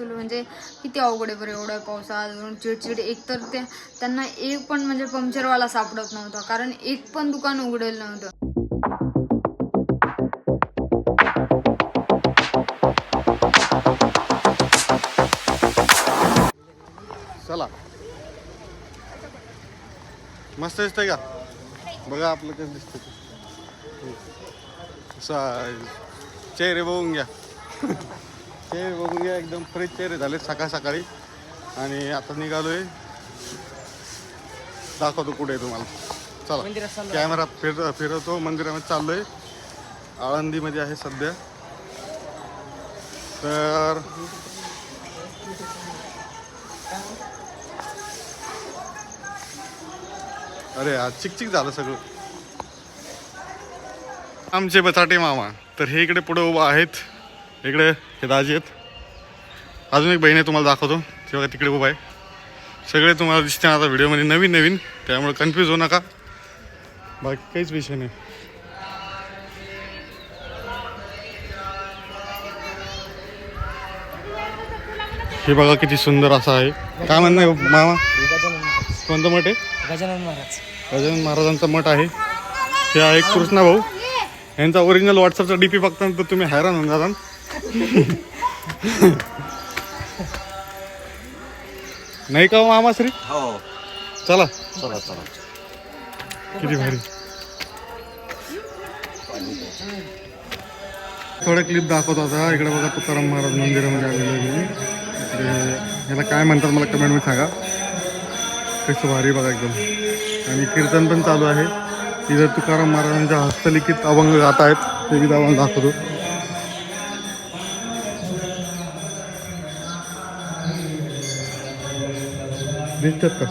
म्हणजे किती अवघड आहे बरं एवढ्या पावसात अजून चिडचिड. एक तर ते त्यांना एक पण म्हणजे पंक्चरवाला सापडत नव्हता कारण एक पण दुकान उघडेल नव्हतं. चला. मस्त दिसतंय का? बघा आपलं कसं दिसतं चेहरे बघून घ्या. चेहरे बघून घ्या एकदम फ्रेश चेहरे झाले सकाळ सकाळी. आणि आता निघालोय. दाखवतो कुठे आहे तुम्हाला. चला कॅमेरा फिर फिरवतो मंदिरामध्ये चाललोय. आळंदीमध्ये आहे सध्या. तर अरे आज चिकचिक झालं सगळं. आमचे बटाटे मामा तर हे इकडे पुढे उभा आहेत. इकडे हे दाजी आहेत. अजून एक बहीण आहे तुम्हाला दाखवतो. ते बघा तिकडे उभा आहे. सगळे तुम्हाला दिसते आता व्हिडिओमध्ये नवीन नवीन. त्यामुळे कन्फ्यूज होऊ नका. बाकी काहीच विषय नाही. हे बघा किती सुंदर असं आहे. काय म्हणणं मामा? कोणतं मठ आहे? गजानन महाराज. गजानन महाराजांचा मठ आहे. हे आहे कृष्णा भाऊ. यांचा ओरिजिनल व्हॉट्सअपचा डीपी बघता तर तुम्ही हैराण होऊन जाता नाही का हो मामाश्री? हो. चला. चला चला. किती भारी. थोडं क्लिप दाखवत होता. इकडे बघा तुकाराम महाराज मंदिरामध्ये आलेलो आहे. मी. इकडे याला काय म्हणतात मला कमेंटमध्ये सांगा. कसं भारी बघा एकदम. आणि कीर्तन पण चालू आहे. इथं तुकाराम महाराजांच्या हस्तलिखित अभंग गात आहेत. ते मी तुम्हाला दाखवतो. दिसतात का?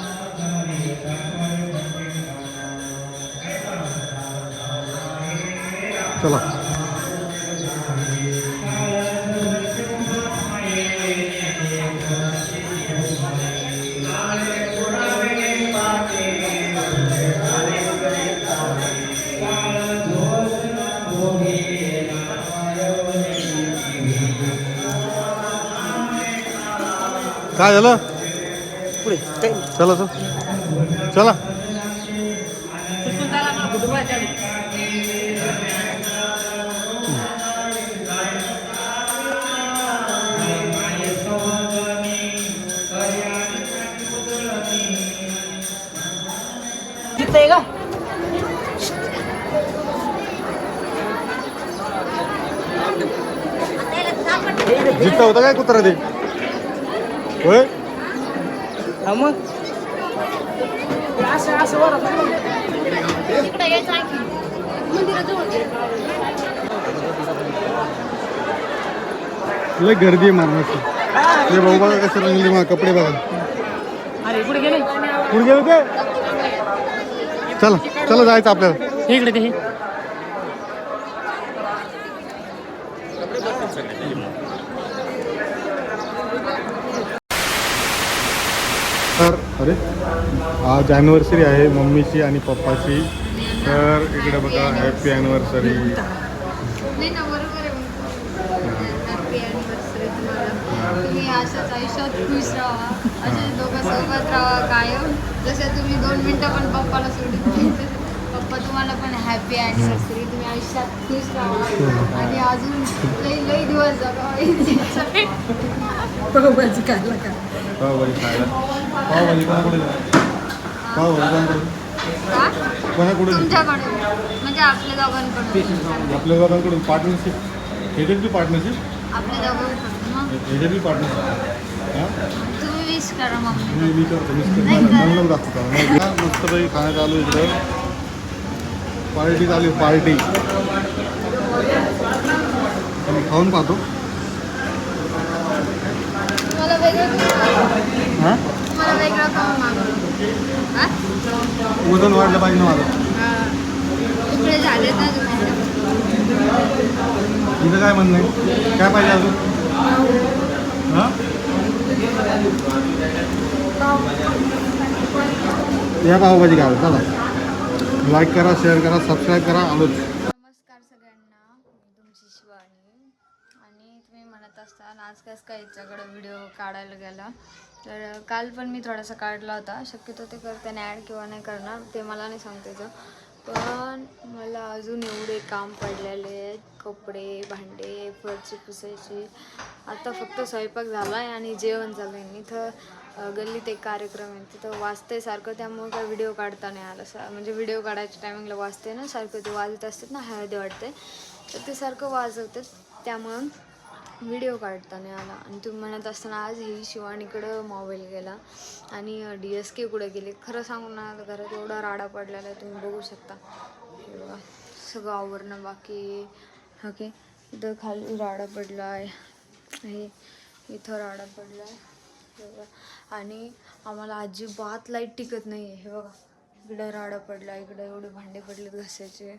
चला. काय झालं? काही चला चला. तिथं आहे का? जिथं होता काय कुत्रा ते? होय? हा मग? असं असं वर लय गर्दी आहे मारण्याची. ते भाऊ बघा कसं रंगले मा कपडे बघा. अरे पुढे गेले. पुढे गेले ते? चला चला जायचं आपल्याला. इकडे ते तर अरे आज ॲनिव्हर्सरी आहे मम्मीची आणि पप्पाची. तर इकडे बघा हॅपी ॲनिव्हर्सरी तुम्ही अशाच आयुष्यात खुश राहा. असे दोघं सोबत राहा कायम. जसे तुम्ही दोन मिनटं पण पप्पाला सोडून पप्पा तुम्हाला पण हॅपी ॲनिव्हर्सरी तुम्ही आयुष्यात खुश राहा. आणि अजून लई लई दिवस जगा बरोबरची काढला का? पावभाजी खायला. पावभाजी कोणाकडे पावभाजी कोणाकडे कोणाकडून? म्हणजे आपल्या दोघांकडून. आपल्या दोघांकडून. पार्टनरशिप ह्याच्यातली पार्टनरशिप आपल्या दोघांकडून पार्टनरशिप हाँ? तुम्ही विश करा मम्मी. मी विचारतो मिस्टर मला मला दाखवतो. नाही का? मस्तपैकी खाणं चालू इकडं. पार्टी चालू पार्टी. आम्ही खाऊन पाहतो. हां? हा? वजन वाढलं पाहिजे ना माझं. हा. तुझं काय म्हणणं आहे? काय पाहिजे अजून? हां? या पावभाजी घ्या चला. लाईक करा शेअर करा सबस्क्राईब करा आलोच. नमस्कार सगळ्यांना. तुमची शिवानी. आणि तुम्ही म्हणत असताल आज कसं काय याच्याकडे व्हिडिओ काढायला गेला? तर काल पण मी थोडासा काढला होता. शक्यतो ते करताना ॲड किंवा नाही करणार ते मला नाही सांगतायचं पण मला अजून एवढे काम पडलेले आहेत. कपडे भांडे फरची पुसायची. आता फक्त स्वयंपाक झाला आहे आणि जेवण झालं आहे इथं गल्लीत एक कार्यक्रम आहे. तिथं वाजते सारखं. त्यामुळे काय व्हिडिओ काढता नाही आला. सा म्हणजे व्हिडिओ काढायच्या टायमिंगला वाजते ना सारखं. ते वाजत असतात ना हळदी वाटते तर ते सारखं वाजवतात. त्यामुळं व्हिडिओ काढता नाही आला. आणि तुम्ही म्हणत असताना आज ही शिवानीकडं मोबाईल गेला. आणि डी एस के कुठे गेले. खरं सांगू ना आता घरात एवढा राडा पडलेला आहे तुम्ही बघू शकता. बघा सगळं आवरणं बाकी ओके? इथं खाली राडा पडला आहे. हे इथं राडा पडला आहे. आणि आम्हाला अजिबात लाइट टिकत नाही आहे हे बघा. इकडं राडा पडला इकडं एवढे भांडे पडलेत घासायचे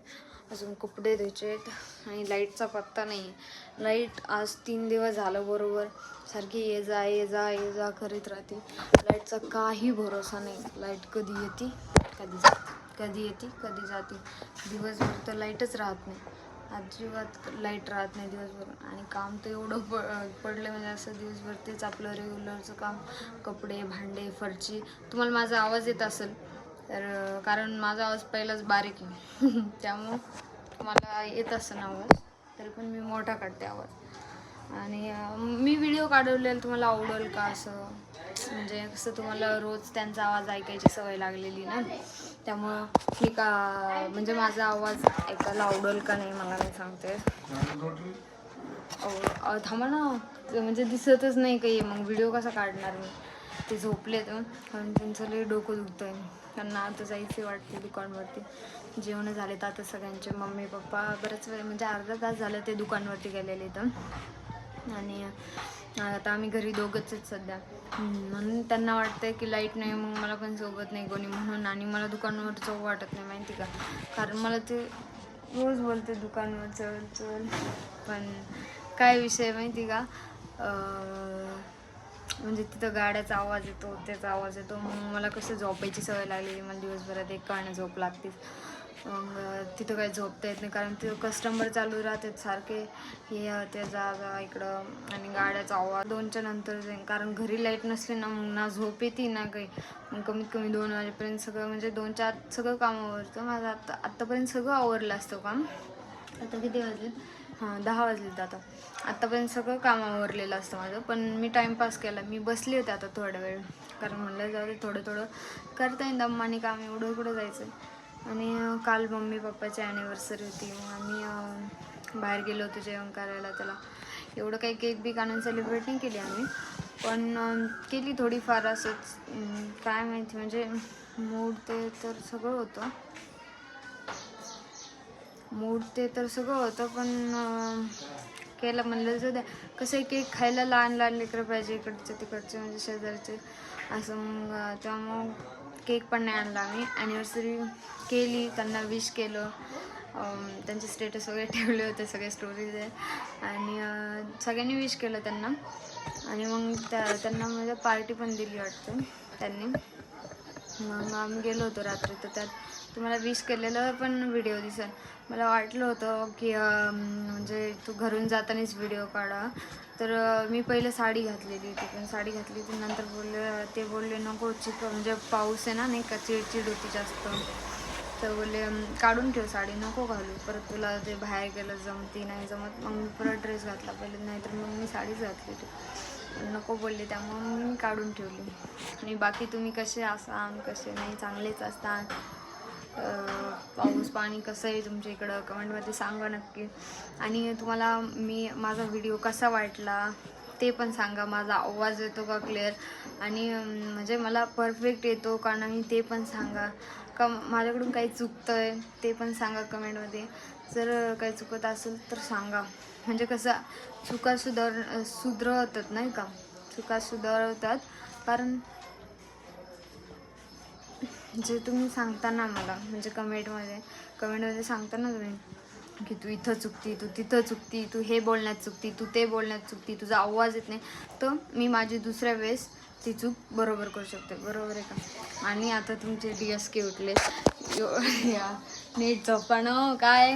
अजून कपडे द्यायचेत आहेत आणि लाईटचा पत्ता नाही. लाइट आज तीन दिवस झालं बरोबर. सारखी ये जा ये जा ये जा करीत राहते. लाईटचा काही भरोसा नाही. लाइट कधी येते कधी जाते. कधी येते कधी जाते. दिवसभर तर लाईटच राहत नाही. अजिबात लाइट राहत नाही दिवसभर. आणि काम तर एवढं प पडलं म्हणजे असं दिवसभर तेच आपलं रेग्युलरचं काम. कपडे भांडे फरची. तुम्हाला माझा आवाज येत असेल? तर कारण माझा आवाज पहिलाच बारीक आहे. त्यामुळं मला येत असं आवाज तरी पण मी मोठा काढते आवाज. आणि मी व्हिडिओ काढवलेला तुम्हाला आवडेल का असं? म्हणजे कसं तुम्हाला रोज त्यांचा आवाज ऐकायची सवय लागलेली ना? त्यामुळं मी का म्हणजे माझा आवाज ऐकायला आवडेल का नाही मला नाही सांगते थांबा ना. म्हणजे दिसतच नाही काही. मग व्हिडिओ कसा काढणार मी? ते झोपलेत हं. कारण त्यांचं लई डोकं दुखतं आहे त्यांना आता जायचे वाटते दुकानवरती. जेवण झाले तर आता सगळ्यांचे मम्मी पप्पा. बरेच वेळ म्हणजे अर्धा तास झालं ते दुकानवरती गेलेले तर आणि आता आम्ही घरी दोघंच आहेत सध्या. म्हणून त्यांना वाटतं की लाइट नाही मग मला पण सोबत नाही कोणी म्हणून. आणि मला दुकानावर चव वाटत नाही माहिती का? कारण मला ते रोज बोलते दुकानवर चल चल. पण काय विषय माहिती का? म्हणजे तिथं गाड्याचा आवाज येतो त्याचा आवाज येतो. मग मला कसं झोपायची सवय लागलेली मला दिवसभरात एक काळणं झोप लागतेच मग तिथं काही झोपता येत नाही. कारण तिथं कस्टमर चालू राहतात सारखे. हे त्या ते जा जा इकडं आणि गाड्याचा आवाज. दोनच्या नंतर जाईन कारण घरी लाइट नसली ना मग ना झोप येते ना काही. मग कमीत कमी दोन वाजेपर्यंत सगळं म्हणजे दोन चार सगळं काम आवरतं. माझं आत्ता आत्तापर्यंत सगळं आवरलं असतं काम. आता किती वाजले? हां दहा वाजलेत आता. आत्तापर्यंत सगळं कामावरलेलं असतं माझं पण मी टाईमपास केला. मी बसली होते आता थोडा वेळ. कारण म्हणलं जाऊ दे थोडं थोडं करता येईल दम्माने काम एवढं कुठं जायचं आणि काल मम्मी पप्पाची ॲनिव्हर्सरी होती. मग आम्ही बाहेर गेलो होतो जेवण करायला त्याला. एवढं काही केक बीक आणून सेलिब्रेट नाही केली आम्ही. पण केली थोडीफार असंच. काय माहिती म्हणजे मूड ते तर सगळं होतं. मूड ते तर सगळं होतं पण केलं म्हणलं जाऊ द्या. कसं आहे केक खायला लहान लहान लेकरं पाहिजे इकडचे तिकडचे म्हणजे शेजारचे. असं मग अं, त्यामुळं केक पण नाही आणला आम्ही. ॲनिव्हर्सरी केली त्यांना विश केलं. त्यांचे स्टेटस वगैरे ठेवले होते सगळे स्टोरीज आणि सगळ्यांनी विश केलं त्यांना. आणि मग त्या त्यांना म्हणजे पार्टी पण दिली वाटते त्यांनी. मग आम्ही गेलो होतो रात्री तर त्यात तुम्हाला विश केलेलं पण व्हिडिओ दिसेल. मला वाटलं होतं की म्हणजे तू घरून जातानाच व्हिडिओ काढा. तर मी पहिले साडी घातलेली होती. पण साडी घातली होती नंतर बोलले ते बोलले नको चिक म्हणजे पाऊस आहे ना नाही का चिडचिड होती जास्त. तर बोलले काढून ठेव साडी नको घालू. परत तुला ते बाहेर गेलं जमती नाही जमत. मग मी परत ड्रेस घातला पहिले नाहीतर मग मी साडीच घातली होती. नको बोलले त्यामुळे मग मी काढून ठेवली. आणि बाकी तुम्ही कसे असाल कसे नाही चांगलेच असतात. पाऊस पाणी कसं आहे तुमच्या इकडं? कमेंटमध्ये सांगा नक्की. आणि तुम्हाला मी माझा व्हिडिओ कसा वाटला ते पण सांगा. माझा आवाज येतो का क्लिअर आणि म्हणजे मला परफेक्ट येतो का नाही ते पण सांगा. का माझ्याकडून काही चुकतं आहे ते पण सांगा कमेंटमध्ये. जर काही चुकत असेल तर सांगा. म्हणजे कसं चुका सुधार सुधरवतात नाही का? चुका सुधारवतात. कारण जे तुम्ही सांगता ना मला म्हणजे कमेंटमध्ये कमेंटमध्ये सांगता ना तुम्ही की तू इथं चुकती तू तिथं चुकती तू हे बोलण्यात चुकती तू ते बोलण्यात चुकती तुझा आवाज येत नाही तर मी माझी दुसऱ्या वेळेस ती चूक बरोबर करू शकते. बरोबर आहे का? आणि आता तुमचे डी एस के उठले. नेट या नीट झोपाणं हो, काय?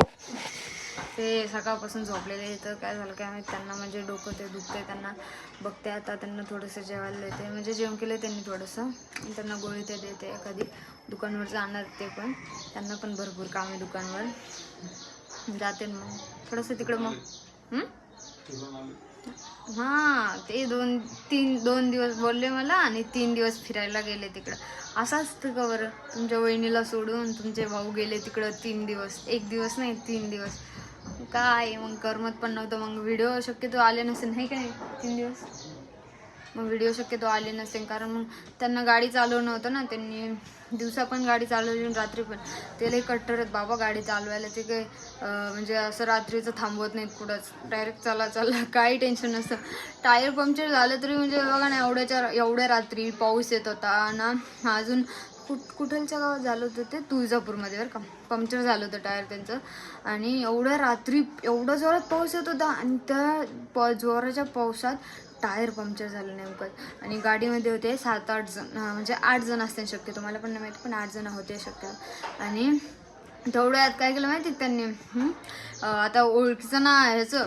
ते सकाळपासून झोपलेले तर काय झालं काय माहिती त्यांना म्हणजे डोकं ते दुखते त्यांना बघते आता त्यांना थोडंसं जेवायला देते. म्हणजे जेवण केलं त्यांनी थोडंसं. त्यांना गोळी ते देते एखादी. दुकानवर जाणार ते पण. त्यांना पण भरपूर काम आहे दुकानवर. जाते मग. थोडंसं तिकडं मग. हां ते दोन तीन दोन दिवस बोलले मला आणि तीन दिवस फिरायला गेले तिकडं. असं असतं का बरं? तुमच्या वहिनीला सोडून तुमचे भाऊ गेले तिकडं तीन दिवस. एक दिवस नाही तीन दिवस. काय मग करमत पण नव्हतं. मग व्हिडिओ शक्यतो आले नसेल नाही काय तीन दिवस. मग व्हिडिओ शक्यतो आले नसेल कारण मग त्यांना गाडी चालवणं होतं ना. त्यांनी दिवसा पण गाडी चालवली रात्री पण. ते लई कट्टर आहेत. बाबा गाडी चालवायला ते काही म्हणजे असं रात्रीचं थांबवत नाहीत कुठंच. डायरेक्ट चला चला. काही टेन्शन नसतं. टायर पंक्चर झालं तरी म्हणजे बघा ना एवढ्याच्या एवढ्या रात्री पाऊस येत होता ना अजून कुठ कुठलच्या गावात झालं होतं ते? तुळजापूरमध्ये बरं का. पंक्चर झालं होतं टायर त्यांचं. आणि एवढ्या रात्री एवढं जोरात पाऊस येत होता आणि त्या प जोराच्या पावसात टायर पंक्चर झालं नेमकं. आणि गाडीमध्ये होते सात आठ जण म्हणजे आठ जण असते शक्यतो मला पण नाही माहिती पण आठ जण होते शक्य. आणि तेवढ्यात काय केलं माहिती त्यांनी? आता ओळखीचं ना ह्याचं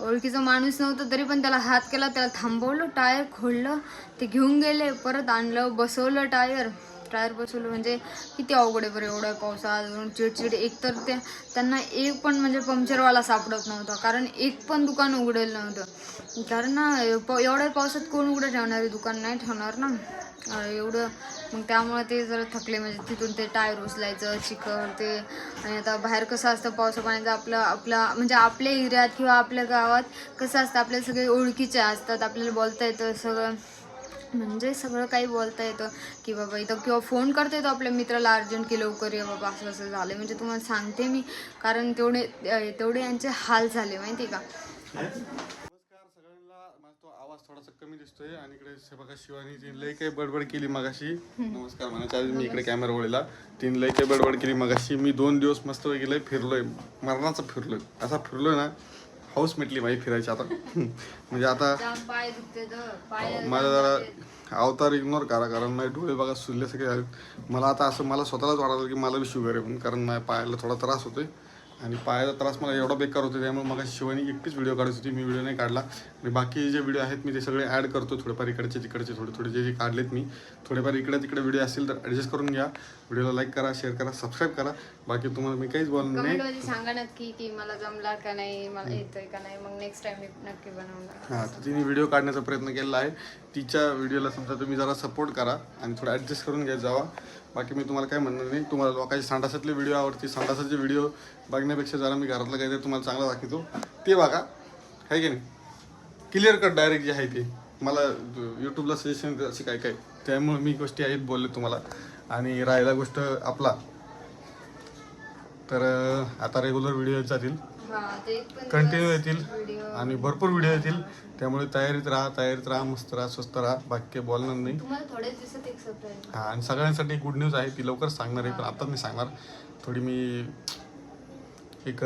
ओळखीचा माणूस नव्हतं तरी पण त्याला हात केला त्याला थांबवलं टायर खोललं ते घेऊन गेले परत आणलं बसवलं टायर. टायर बसवलं म्हणजे किती अवघड आहे बरं एवढ्या पावसात चिडचिड. एक तर ते त्यांना एक पण म्हणजे पंक्चरवाला सापडत नव्हता. कारण एक पण दुकान उघडेल नव्हतं. कारण ना प एवढ्या पावसात कोण उघडं ठेवणार दुकान नाही ठेवणार ना. एवढं मग त्यामुळे ते जरा थकले. म्हणजे तिथून ते टायर उचलायचं चिखल ते आणि आता बाहेर कसं असतं पावसा पाण्याचं आपलं आपला म्हणजे आपल्या एरियात किंवा आपल्या गावात कसं असतं आपल्या सगळे ओळखीचे असतात. आपल्याला बोलता येतं सगळं. म्हणजे सगळं काही बोलता येतं की बाबा इथं किंवा फोन करता येतो आपल्या मित्राला अर्जंट की लवकर ये बाबा असं असं झालं म्हणजे तुम्हाला सांगते मी कारण तेवढे तेवढे यांचे हाल झाले माहिती आहे का? नमस्कार तो आवाज थोडासा कमी दिसतोय आणि इकडे बघा शिवानी तिने लई काही बडबड केली मगाशी. नमस्कार म्हणायच्या आधी मी इकडे कॅमेरा वळला तिने लई काही बडबड केली मगाशी. मी दोन दिवस मस्त गेलोय फिरलोय. मरणाचं फिरलोय. असा फिरलोय ना हाऊस मिटली माझी फिरायची आता. म्हणजे आता माझा जरा अवतार इग्नोर करा कारण माझे डोळे बघा सुजले सगळे. मला आता असं मला स्वतःलाच वाटतं की मला बी शुगर आहे पण कारण माझ्या पायाला थोडा त्रास होतोय. आणि पायाचा त्रास मला एवढा बेकार होतो त्यामुळे मग शिवानी एकटीच व्हिडिओ काढत होती मी व्हिडिओ नाही काढला. आणि बाकी जे व्हिडिओ आहेत मी ते सगळे ॲड करतो थोडेफार इकडचे तिकडचे थोडे थोडे जे जे काढलेत मी. थोडेफार इकडे तिकडे व्हिडिओ असतील तर ॲडजस्ट करून घ्या. व्हिडिओला लाईक करा शेअर करा सबस्क्राईब करा. बाकी तुम्हाला मी काहीच बोलणार नाही. सांगा नक्की की मला जमला का नाही मला येतोय का नाही मग नेक्स्ट टाइम मी नक्की बनवणार हां तर तिने व्हिडिओ काढण्याचा प्रयत्न केलेला आहे. तिच्या व्हिडिओला समजा तुम्ही जरा सपोर्ट करा आणि थोडं ॲडजस्ट करून घ्यायला जावा. बाकी मी तुम्हाला काय म्हणणार नाही. तुम्हाला लोकांचे संडासातले व्हिडिओ आवडते संडासाचे व्हिडिओ बघण्यापेक्षा जरा मी घरातलं काहीतरी तुम्हाला चांगला दाखवतो. ते बघा. आहे की नाही? क्लिअर कट डायरेक्ट जे आहे ते. मला यूट्यूबला सजेशन असे काय काय त्यामुळे मी गोष्टी आहेत बोलले तुम्हाला. आणि राहिला गोष्ट आपला. तर आता रेग्युलर व्हिडिओ जातील कंटिन्यू येतील. आणि भरपूर व्हिडिओ येतील. त्यामुळे तयारीत राहा तयारीत राहा मस्त राहा स्वस्त राहा. बाकी बोलणार नाही. हा आणि सगळ्यांसाठी गुड न्यूज आहे ती लवकर सांगणार आहे पण आता मी सांगणार. थोडी मी एक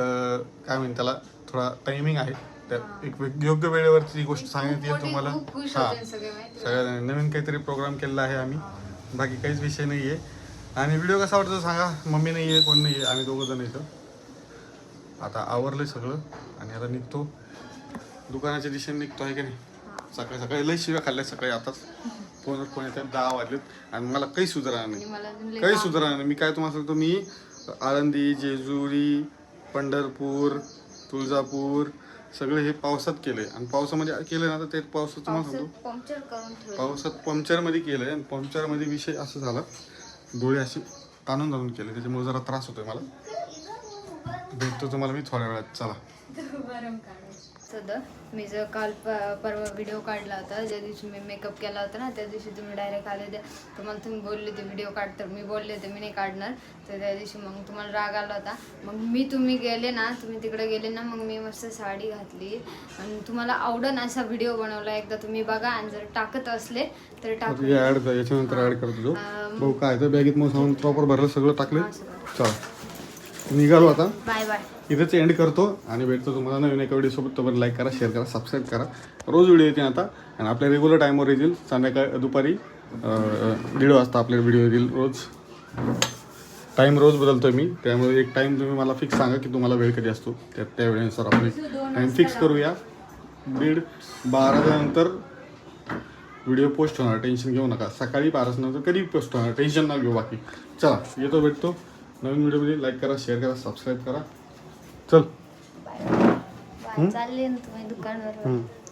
काय म्हणते त्याला थोडा टायमिंग आहे. त्या एक योग्य वेळेवरती ती गोष्ट सांगण्यात येईल तुम्हाला. हा. सगळ्या नवीन काहीतरी प्रोग्राम केलेला आहे आम्ही. बाकी काहीच विषय नाही आहे आणि व्हिडिओ कसा वाटतो सांगा. मम्मी नाही आहे कोण नाही आहे आम्ही दोघं जण इथं. आता आवरलंय सगळं आणि आता निघतो. दुकानाच्या दिशेने निघतो आहे की नाही? सकाळी सकाळी लई शिव्या खाल्ल्या सकाळी आताच. फोनवर फोन येतात दहा वाजलेत आणि मला काही सुधारणा नाही. काही सुधारणा नाही. मी काय तुम्हाला सांगतो मी आळंदी जेजुरी पंढरपूर तुळजापूर सगळे हे पावसात केले आणि पावसामध्ये केलं ना तर ते पावसात तुम्हाला सांगतो. पावसात पंक्चरमध्ये केलं आणि पंक्चरमध्ये विषय असं झाला. डोळे असे ताणून ताणून केले त्याच्यामुळे जरा त्रास होतोय मला. भेटतो तुम्हाला मी थोड्या वेळात. चला. सध्या मी जर काल परवा व्हिडिओ काढला होता ज्या दिवशी मी मेकअप केला होता ना त्या दिवशी तुम्ही डायरेक्ट आले होते. तुम्हाला तुम्ही बोलले होते व्हिडिओ काढ तर मी बोलले होते मी नाही काढणार. तर त्या दिवशी मग तुम्हाला राग आला होता. मग मी तुम्ही गेले ना तुम्ही तिकडे गेले ना मग मी मस्त साडी घातली. आणि तुम्हाला आवडन असा व्हिडिओ बनवला. एकदा तुम्ही बघा आणि जर टाकत असले तर टाकू ऍड याच्यानंतर ऍड करतो भाऊ काय तर बॅगेत मग प्रॉपर भरलं सगळं टाकले चला. निघालो आता. Bye bye. इथेच एंड करतो आणि भेटतो तुम्हाला नवीन एका व्हिडिओ सोबत. तोपर्यंत लाईक करा शेअर करा सबस्क्राईब करा. रोज व्हिडिओ येतील आता. आणि आपल्या रेग्युलर टाईमवर येतील. संध्याकाळ दुपारी दीड वाजता आपले व्हिडिओ येतील रोज. टाईम रोज बदलतोय मी. त्यामुळे एक टाईम तुम्ही मला फिक्स सांगा की तुम्हाला वेळ कधी असतो. त्या त्या वेळेनुसार आपण टाईम फिक्स करूया. दीड बाराच्या नंतर व्हिडिओ पोस्ट होणार. टेन्शन घेऊ नका. सकाळी बाराच्या नंतर कधी पोस्ट होणार? टेन्शन ना घेऊ बाकी. चला येतो भेटतो. नवीन व्हिडिओमध्ये लाईक करा शेअर करा सबस्क्राईब करा. चल. चालले ना तुम्ही दुकानावर. हम्म.